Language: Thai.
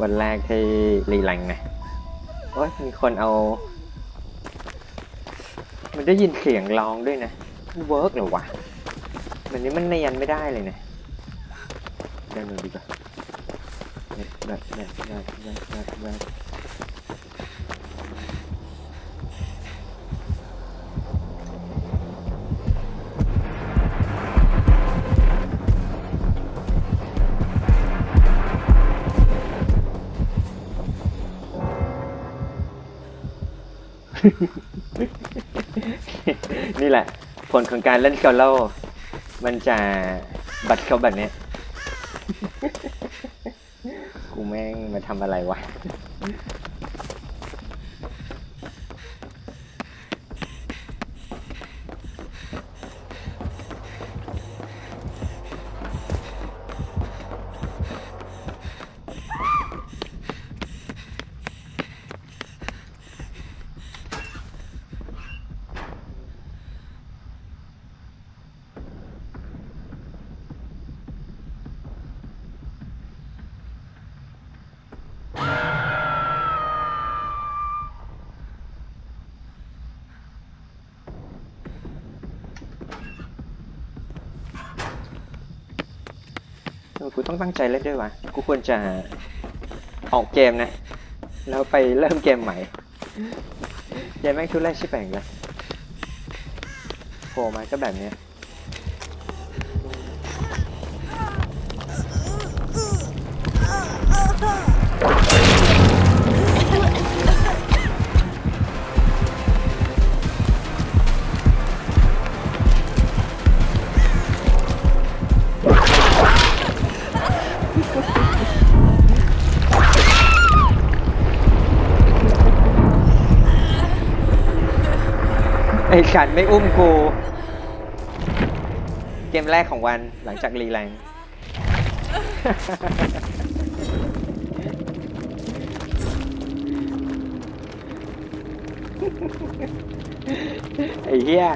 วันแรกที่รีแลงไงโอ้ยมีคนเอา มันได้ยินเสียงร้องด้วยนะเวิร์กเหรอวะมันนี้มันเนียนไม่ได้เลยนะเดินดูดีกว่าเน็ตเน็ตเน็ตเน็ตเน็ตเน็ตเน็ นี่แหละ ผลของการเล่นโซโล่มันจะบัดเข้าแบบเนี้ย กูแม่งมาทำอะไรวะ ออกูต้องตั้งใจเล่นด้วยวะกูควรจะออกเกมนะ แล้วไปเริ่มเกมใหม่เกมแม่งทุเรศชิบแปงเลยโผล่มาก็แบบเนี้ย ไอ้ฉันไม่อุ้มกู เกมแรกของวันหลังจากรีแรงไอ้เหี้ย